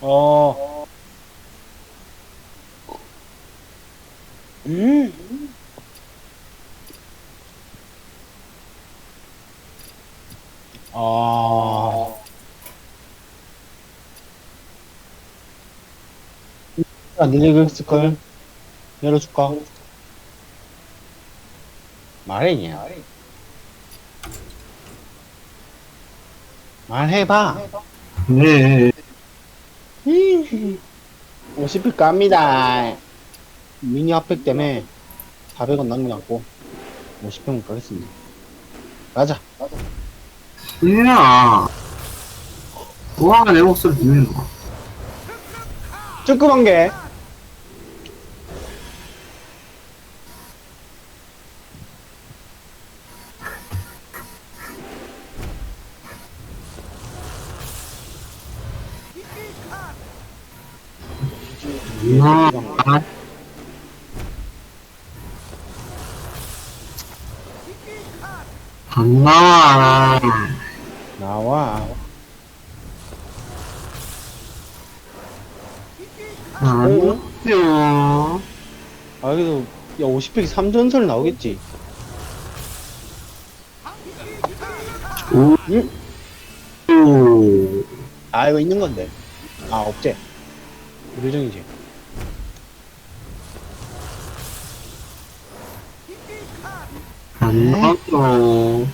어. 음. 아. 안 들리고 있을걸? 열어줄까? 말해냐? 말해봐. 네. 50일 깝니다. 미니 핫팩 때문에 400원 남겨갖고 50평 가겠습니다. 가자. 승민아. 와, 내 목소리 들리는 거. 조그만 게. 아, 아, 안 나와. 나와. 안 나와요. 아, 그래도, 야, 50팩 3전설 나오겠지. 오. 응? 오. 아, 이거 있는 건데. 아, 없지. 요정이지. 안 나와요.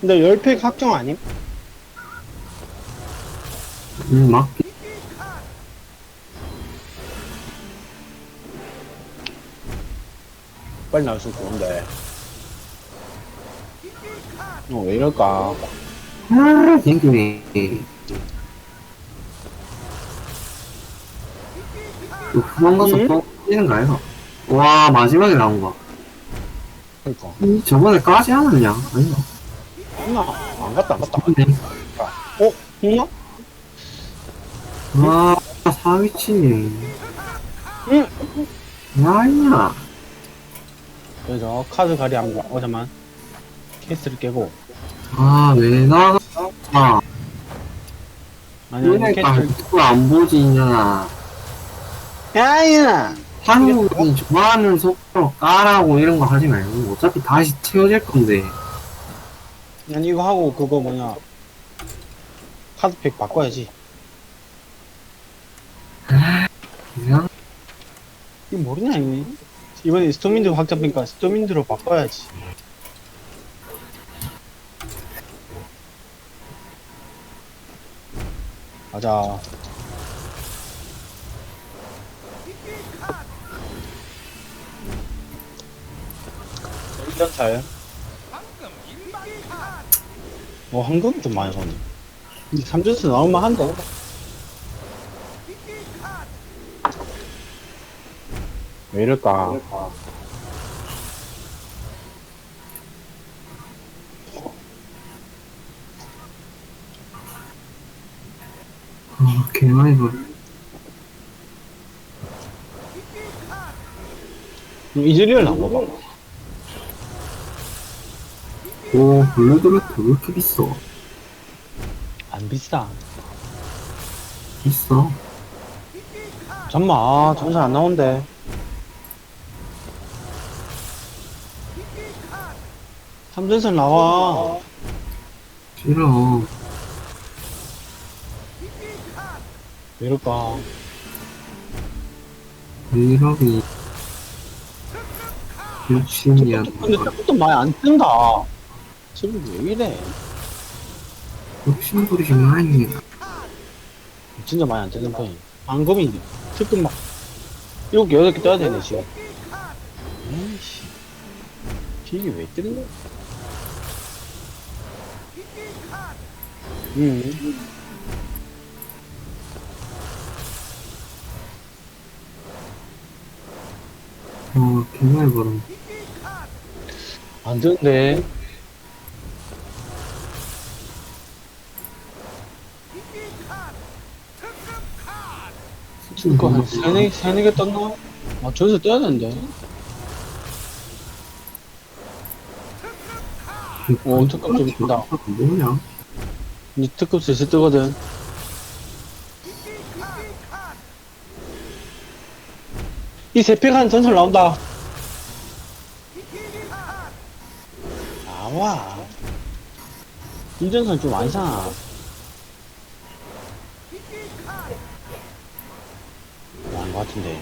근데 10팩 확정 아님? 음, 막, 빨리 나올 수 있는데. 어, 왜 이럴까? 아, 땡기네. 또 후방 가서 응? 또 뛰는 거 아이가? 와, 마지막에 나온 거. 그니까. 이 저번에 까지 않았냐? 아니야. 했나? 안 갔다, 안 갔다. 근데, 어? 했나? 와, 사기치네. 응. 아니야. 그래서 카드 가리 안 가. 어, 잠만. 케이스를 깨고. 아, 왜 나가? 아, 아니, 아니, 그러니까 케이스를. 그걸 안 보지, 이년아. 야이나! 한국인이 좋아하는 속도로 까라고 이런 거 하지 말고, 어차피 다시 채워질 건데. 아니, 이거 하고 그거 뭐냐. 카드팩 바꿔야지. 그냥, 이거 모르냐, 이거. 이번에 스토민드 확장팩니까 스토민드로 바꿔야지. 가자. 일전살. 뭐, 한금 좀 많이 손이. 근데 3전스 나올만 한데. 왜 이럴까? 아, 개 많이 벌. 이즈리얼 나온 거 봐. 오, 블루드로트 왜 이렇게 비싸? 안 비싸. 비싸. 잠만, 아, 전설 안 나온대. 삼전설 나와. 싫어. 왜 이럴까? 이러기. 욕심이야. 근데 조금 많이 안 뜬다. 지금 왜 이래? 욕심 부리지 마이. 진짜 많이 안 뜨는 편이. 방금이 특급 막 일곱 개 여덟 개 떠야 되네 지금. 에이씨, 이게 왜 뜨는 거야? 응. 어, 개많이 벌어. 안 되는데. 줄거 세네 세네 개 떴나? 아 전세 떠야 되는데. 오 특급 좀 준다. 뭐냐? 니 특급 슬슬 뜨거든. 이 세팩한 전설 나온다. 나와. 이 전설 좀 완상. 것 같은데.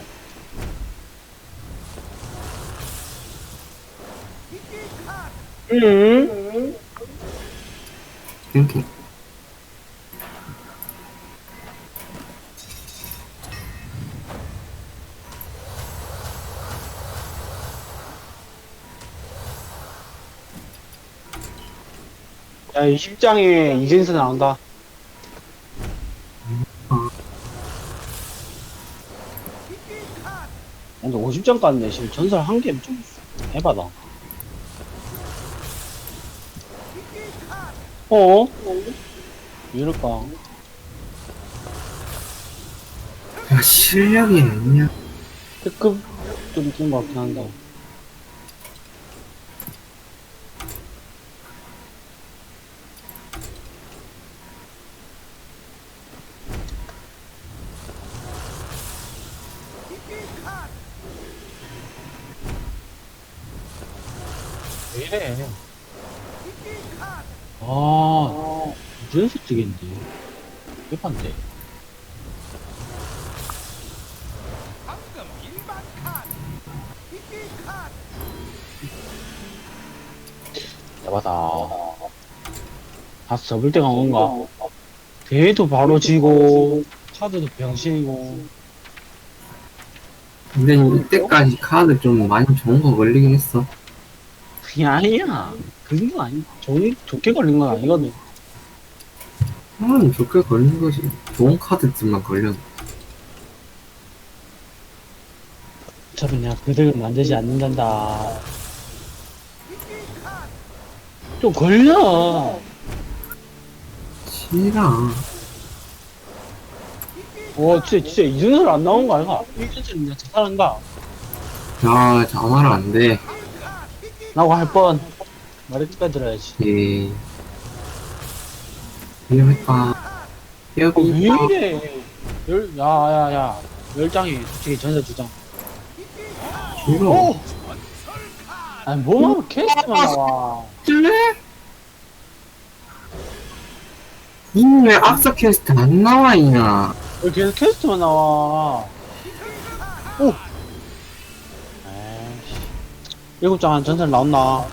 응? 이렇게. 야, 이 10장에 이젠스 나온다. 근데 50장 깠네. 지금 전설 한 개 좀 해봐다. 어? 왜 이럴까? 야, 실력이 아니야. 특급 좀뛴것 같긴 한데. 왜 이래? 아, 찍인데. 왜 판대? 야바다. 다스 접을 때가 온 건가? 대회도 바로 지고, 카드도 병신이고. 근데 이때까지 카드 좀 많이 좋은 거 걸리긴 했어. 그게 아니야. 그 정도 아니, 좋은, 좋게 걸린 건 아니거든. 음, 좋게 걸린 거지. 좋은 카드들만 걸려. 어차피 내가 그득을 만들지 않는단다. 좀 걸려. 싫어. 와, 진짜, 진짜 이준설 안 나온 거 아이가? 이준설 그냥 자살한다. 야, 전화를 안 돼. 라고 할 뻔. 말을 끝까지 들어야지. 예. 위험했다. 어, 왜 위험했다. 이래? 열, 야, 야, 야. 열 장이 솔직히 전설 두 장. 싫어. 오! 아니, 뭐만 캐스트만 나와. 찔래? 이왜 악서 퀘스트 안 나와, 이나. 왜 계속 캐스트만 나와? 오! 일곱 장한 전설 나온나?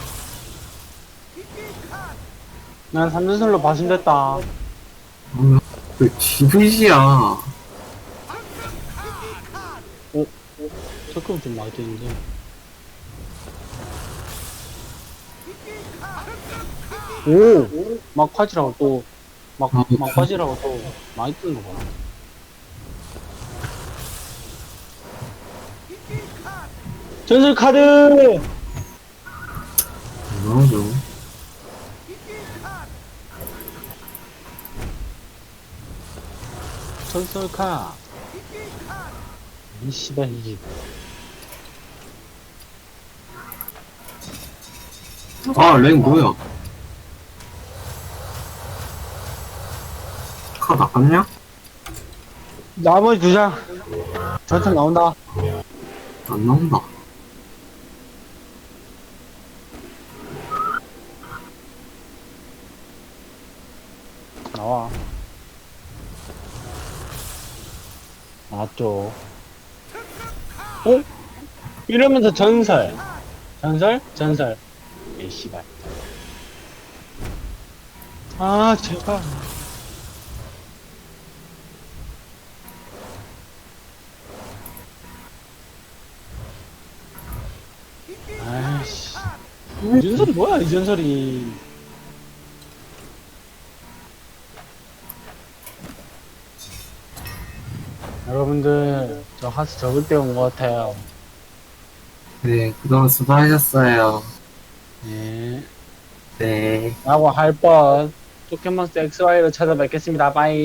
난 3전설로 바신됐다. 아, 그, 지브시야. 적금 좀 많이 되는데. 오! 막파지라고 또, 막, 아, 막파지라고 또 많이 뜨는 거 봐. 전설 카드! 나오죠. 전설 카. 이 씨발, 이게. 아, 랭 뭐야? 카드 아깝냐? 나머지 두 장. 전설 나온다. 안 나온다. 나와. 나왔죠. 어? 이러면서 전설. 전설? 전설. 이 씨발. 아, 제발. 아이씨. 이 전설이 뭐야, 이 전설이. 여러분들, 저 하스 접을 때 온 것 같아요. 네, 그동안 수고하셨어요. 네. 네. 라고 할 뻔. 포켓몬스터 XY로 찾아뵙겠습니다. 빠이.